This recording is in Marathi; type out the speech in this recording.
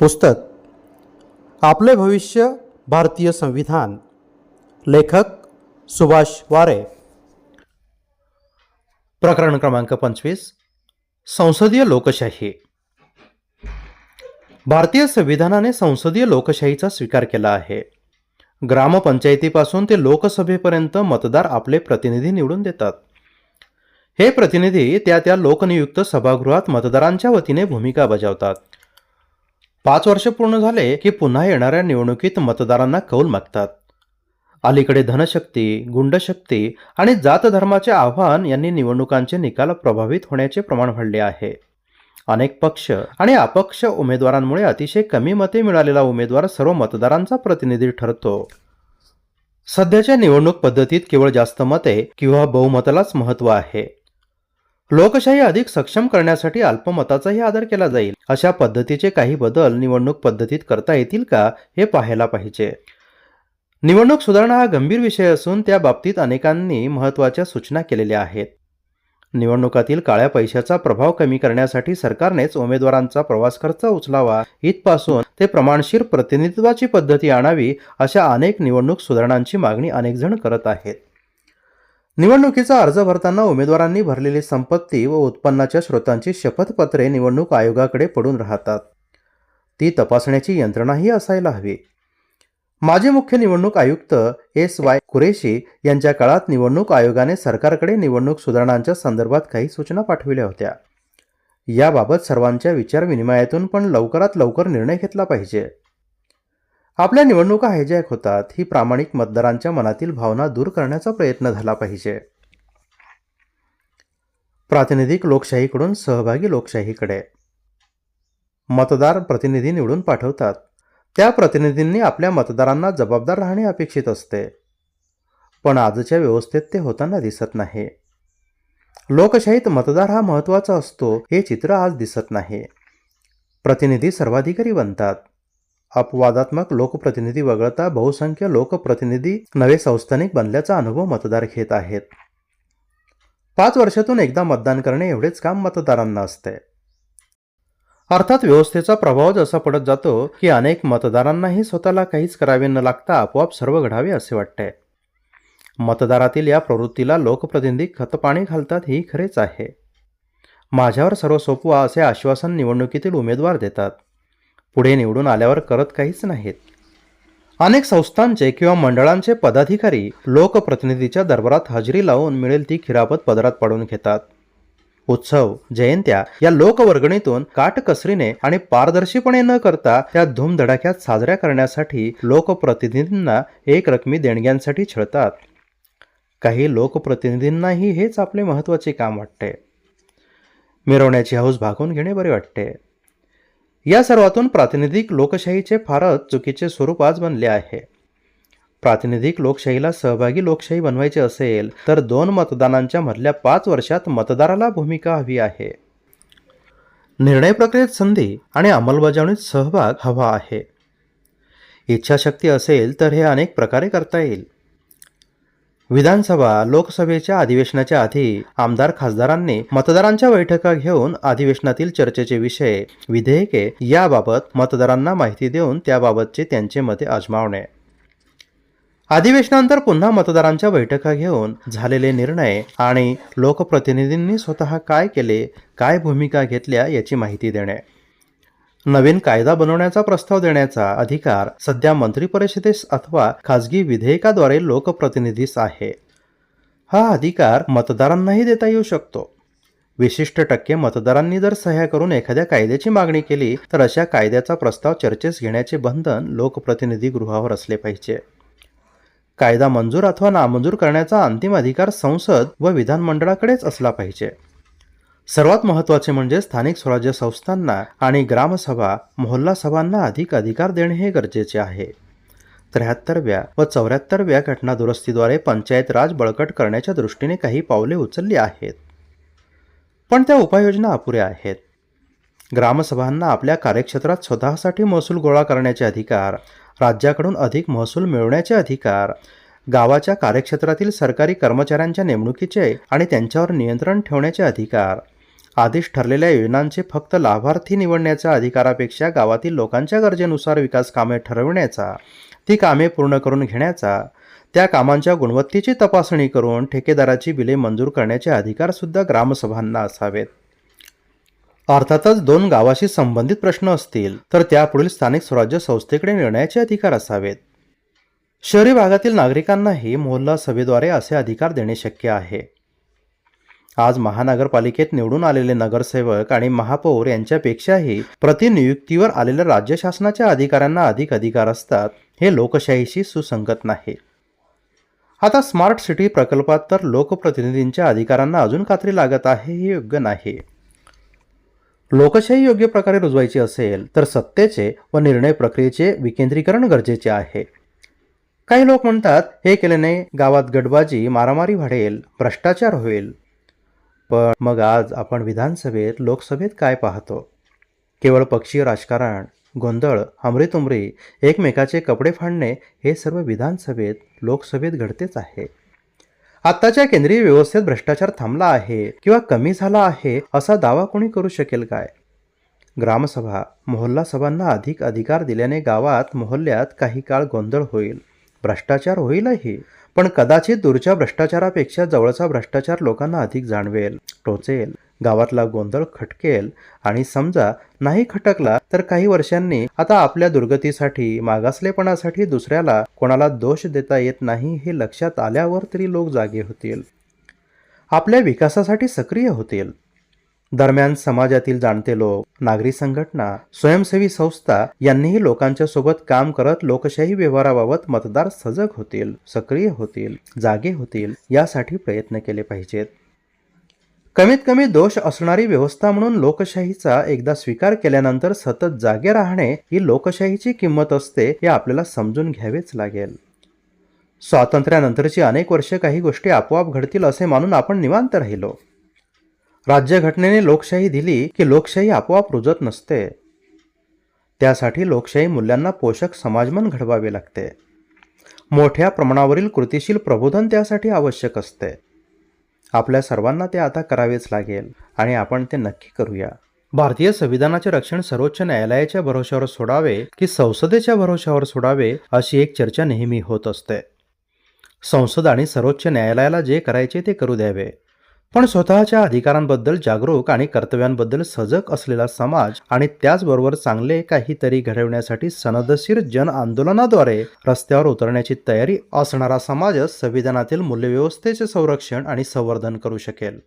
पुस्तक आपले भविष्य भारतीय संविधान लेखक सुभाष वारे. प्रकरण क्रमांक पंचवीस संसदीय लोकशाही. भारतीय संविधानाने संसदीय लोकशाहीचा स्वीकार केला आहे. ग्रामपंचायतीपासून ते लोकसभेपर्यंत मतदार आपले प्रतिनिधी निवडून देतात. हे प्रतिनिधी त्या त्या लोकनियुक्त सभागृहात मतदारांच्या वतीने भूमिका बजावतात. पाच वर्ष पूर्ण झाले की पुन्हा येणाऱ्या निवडणुकीत मतदारांना कौल मागतात. अलीकडे धनशक्ती गुंडशक्ती आणि जात धर्माचे आव्हान यांनी निवडणुकांचे निकाल प्रभावित होण्याचे प्रमाण वाढले आहे. अनेक पक्ष आणि अपक्ष उमेदवारांमुळे अतिशय कमी मते मिळालेला उमेदवार सर्व मतदारांचा प्रतिनिधी ठरतो. सध्याच्या निवडणूक पद्धतीत केवळ जास्त मते किंवा बहुमतालाच महत्त्व आहे. लोकशाही अधिक सक्षम करण्यासाठी अल्पमताचाही आदर केला जाईल. अशा पद्धतीचे काही बदल निवडणूक पद्धतीत करता येतील का हे पाहायला पाहिजे. निवडणूक सुधारणा हा गंभीर विषय असून त्या बाबतीत अनेकांनी महत्त्वाच्या सूचना केलेल्या आहेत. निवडणुकातील काळ्या पैशाचा प्रभाव कमी करण्यासाठी सरकारनेच उमेदवारांचा प्रवास खर्च उचलावा इथपासून ते प्रमाणशीर प्रतिनिधित्वाची पद्धती आणावी अशा अनेक निवडणूक सुधारणांची मागणी अनेकजण करत आहेत. निवडणुकीचा अर्ज भरताना उमेदवारांनी भरलेली संपत्ती व उत्पन्नाच्या स्रोतांची शपथपत्रे निवडणूक आयोगाकडे पडून राहतात. ती तपासण्याची यंत्रणाही असायला हवी. माजी मुख्य निवडणूक आयुक्त एस वाय कुरेशी यांच्या काळात निवडणूक आयोगाने सरकारकडे निवडणूक सुधारणांच्या संदर्भात काही सूचना पाठविल्या होत्या. याबाबत सर्वांच्या विचारविनिमयातून पण लवकरात लवकर निर्णय घेतला पाहिजे. आपल्या निवडणुका हायजॅक होतात ही प्रामाणिक मतदारांच्या मनातील भावना दूर करण्याचा प्रयत्न झाला पाहिजे. प्रातिनिधिक लोकशाहीकडून सहभागी लोकशाहीकडे. मतदार प्रतिनिधी निवडून पाठवतात. त्या प्रतिनिधींनी आपल्या मतदारांना जबाबदार राहणे अपेक्षित असते. पण आजच्या व्यवस्थेत ते होताना दिसत नाही. लोकशाहीत मतदार हा महत्त्वाचा असतो हे चित्र आज दिसत नाही. प्रतिनिधी सर्वाधिकारी बनतात. अपवादात्मक लोकप्रतिनिधी वगळता बहुसंख्य लोकप्रतिनिधी नवे संस्थानिक बनल्याचा अनुभव मतदार घेत आहेत. पाच वर्षातून एकदा मतदान करणे एवढेच काम मतदारांना असते. अर्थात व्यवस्थेचा प्रभाव जसा पडत जातो की अनेक मतदारांनाही स्वतःला काहीच करावे न लागता आपोआप सर्व घडावे असे वाटते. मतदारातील या प्रवृत्तीला लोकप्रतिनिधी खतपाणी घालतात ही खरेच आहे. माझ्यावर सर्व सोपवा असे आश्वासन निवडणुकीतील उमेदवार देतात. पुढे निवडून आल्यावर करत काहीच नाहीत. अनेक संस्थांचे किंवा मंडळांचे पदाधिकारी लोकप्रतिनिधीच्या दरबारात हजेरी लावून मिळेल ती खिरापत पदरात पाडून घेतात. उत्सव जयंत्या या लोकवर्गणीतून काटकसरीने आणि पारदर्शीपणे न करता त्या धूमधडाक्यात साजऱ्या करण्यासाठी लोकप्रतिनिधींना एक रकमी देणग्यांसाठी छळतात. काही लोकप्रतिनिधींनाही हेच आपले महत्त्वाचे काम वाटते. मिरवण्याची हौस भागून घेणे बरे वाटते. या सर्वातून प्रातिनिधिक लोकशाहीचे फारच चुकीचे स्वरूप आज बनले आहे. प्रातिनिधिक लोकशाहीला सहभागी लोकशाही बनवायचे असेल तर दोन मतदानांच्या मधल्या पाच वर्षात मतदाराला भूमिका हवी आहे. निर्णय प्रक्रियेत संधी आणि अंमलबजावणीत सहभाग हवा आहे. इच्छाशक्ती असेल तर हे अनेक प्रकारे करता येईल. विधानसभा लोकसभेच्या अधिवेशनाच्या आधी आमदार खासदारांनी मतदारांच्या बैठका घेऊन अधिवेशनातील चर्चेचे विषय विधेयके याबाबत मतदारांना माहिती देऊन त्याबाबतचे त्यांचे मते आजमावणे. अधिवेशनानंतर पुन्हा मतदारांच्या बैठका घेऊन झालेले निर्णय आणि लोकप्रतिनिधींनी स्वतः काय केले काय भूमिका घेतल्या याची माहिती देणे. नवीन कायदा बनवण्याचा प्रस्ताव देण्याचा अधिकार सध्या मंत्रिपरिषदेस अथवा खाजगी विधेयकाद्वारे लोकप्रतिनिधीस आहे. हा अधिकार मतदारांनाही देता येऊ शकतो. विशिष्ट टक्के मतदारांनी जर सह्या करून एखाद्या कायद्याची मागणी केली तर अशा कायद्याचा प्रस्ताव चर्चेस घेण्याचे बंधन लोकप्रतिनिधी गृहावर असले पाहिजे. कायदा मंजूर अथवा नामंजूर करण्याचा अंतिम अधिकार संसद व विधानमंडळाकडेच असला पाहिजे. सर्वात महत्त्वाचे म्हणजे स्थानिक स्वराज्य संस्थांना आणि ग्रामसभा मोहल्ला सभांना अधिक अधिकार देणे हे गरजेचे आहे. त्र्याहत्तरव्या व चौऱ्याहत्तरव्या घटना दुरुस्तीद्वारे पंचायत राज बळकट करण्याच्या दृष्टीने काही पावले उचलली आहेत. पण त्या उपाययोजना अपुऱ्या आहेत. ग्रामसभांना आपल्या कार्यक्षेत्रात स्वतःसाठी महसूल गोळा करण्याचे अधिकार राज्याकडून अधिक महसूल मिळवण्याचे अधिकार गावाच्या कार्यक्षेत्रातील सरकारी कर्मचाऱ्यांच्या नेमणुकीचे आणि त्यांच्यावर नियंत्रण ठेवण्याचे अधिकार आधीच ठरलेल्या योजनांचे फक्त लाभार्थी निवडण्याच्या अधिकारापेक्षा गावातील लोकांच्या गरजेनुसार विकास कामे ठरविण्याचा ती कामे पूर्ण करून घेण्याचा त्या कामांच्या गुणवत्तेची तपासणी करून ठेकेदाराची बिले मंजूर करण्याचे अधिकारसुद्धा ग्रामसभांना असावेत. अर्थातच दोन गावाशी संबंधित प्रश्न असतील तर त्यापुढील स्थानिक स्वराज्य संस्थेकडे निर्णयाचे अधिकार असावेत. शहरी भागातील नागरिकांनाही मोहल्ला सभेद्वारे असे अधिकार देणे शक्य आहे. आज महानगरपालिकेत निवडून आलेले नगरसेवक आणि महापौर यांच्यापेक्षाही प्रतिनियुक्तीवर आलेल्या राज्य शासनाच्या अधिकाऱ्यांना अधिक अधिकार असतात हे लोकशाहीशी सुसंगत नाही. आता स्मार्ट सिटी प्रकल्पात तर लोकप्रतिनिधींच्या अधिकारांना अजून खात्री लागत आहे हे योग्य नाही. लोकशाही योग्य प्रकारे रुजवायची असेल तर सत्तेचे व निर्णय प्रक्रियेचे विकेंद्रीकरण गरजेचे आहे. काही लोक म्हणतात हे केल्याने गावात गटबाजी मारामारी वाढेल भ्रष्टाचार होईल. पण मग आज आपण विधानसभेत लोकसभेत काय पाहतो? केवळ पक्षीय राजकारण गोंधळ हमरीतुमरी एकमेकाचे कपडे फाडणे हे सर्व विधानसभेत लोकसभेत घडतेच आहे. आत्ताच्या केंद्रीय व्यवस्थेत भ्रष्टाचार थांबला आहे किंवा कमी झाला आहे असा दावा कोणी करू शकेल काय? ग्रामसभा मोहल्ला सभांना अधिक अधिकार दिल्याने गावात मोहल्ल्यात काही काळ गोंधळ होईल. भ्रष्टाचार होईलही. पण कदाचित दूरच्या भ्रष्टाचारापेक्षा जवळचा भ्रष्टाचार लोकांना अधिक जाणवेल. टोचेल. गावातला गोंधळ खटकेल. आणि समजा नाही खटकला तर काही वर्षांनी आता आपल्या दुर्गतीसाठी मागासलेपणासाठी दुसऱ्याला कोणाला दोष देता येत नाही हे लक्षात आल्यावर तरी लोक जागे होतील. आपल्या विकासासाठी सक्रिय होतील. दरम्यान समाजातील जाणते लोक नागरी संघटना स्वयंसेवी संस्था यांनीही लोकांच्या सोबत काम करत लोकशाही व्यवहाराबाबत मतदार सजग होतील सक्रिय होतील जागे होतील यासाठी प्रयत्न केले पाहिजेत. कमीत कमी दोष असणारी व्यवस्था म्हणून लोकशाहीचा एकदा स्वीकार केल्यानंतर सतत जागे राहणे ही लोकशाहीची किंमत असते हे आपल्याला समजून घ्यावेच लागेल. स्वातंत्र्यानंतरची अनेक वर्षे काही गोष्टी आपोआप घडतील असे मानून आपण निवांत राहिलो. राज्यघटनेने लोकशाही दिली की लोकशाही आपोआप रुजत नसते. त्यासाठी लोकशाही मूल्यांना पोषक समाजमन घडवावे लागते. मोठ्या प्रमाणावरील कृतिशील प्रबोधन त्यासाठी आवश्यक असते. आपल्या सर्वांना ते आता करावेच लागेल आणि आपण ते नक्की करूया. भारतीय संविधानाचे रक्षण सर्वोच्च न्यायालयाच्या भरोश्यावर सोडावे की संसदेच्या भरोश्यावर सोडावे अशी एक चर्चा नेहमी होत असते. संसद आणि सर्वोच्च न्यायालयाला जे करायचे ते करू द्यावे. पण स्वतःच्या अधिकारांबद्दल जागरूक आणि कर्तव्यांबद्दल सजग असलेला समाज आणि त्याचबरोबर चांगले काहीतरी घडवण्यासाठी सनदशीर जन आंदोलनाद्वारे रस्त्यावर उतरण्याची तयारी असणारा समाजच संविधानातील मूल्यव्यवस्थेचे संरक्षण आणि संवर्धन करू शकेल.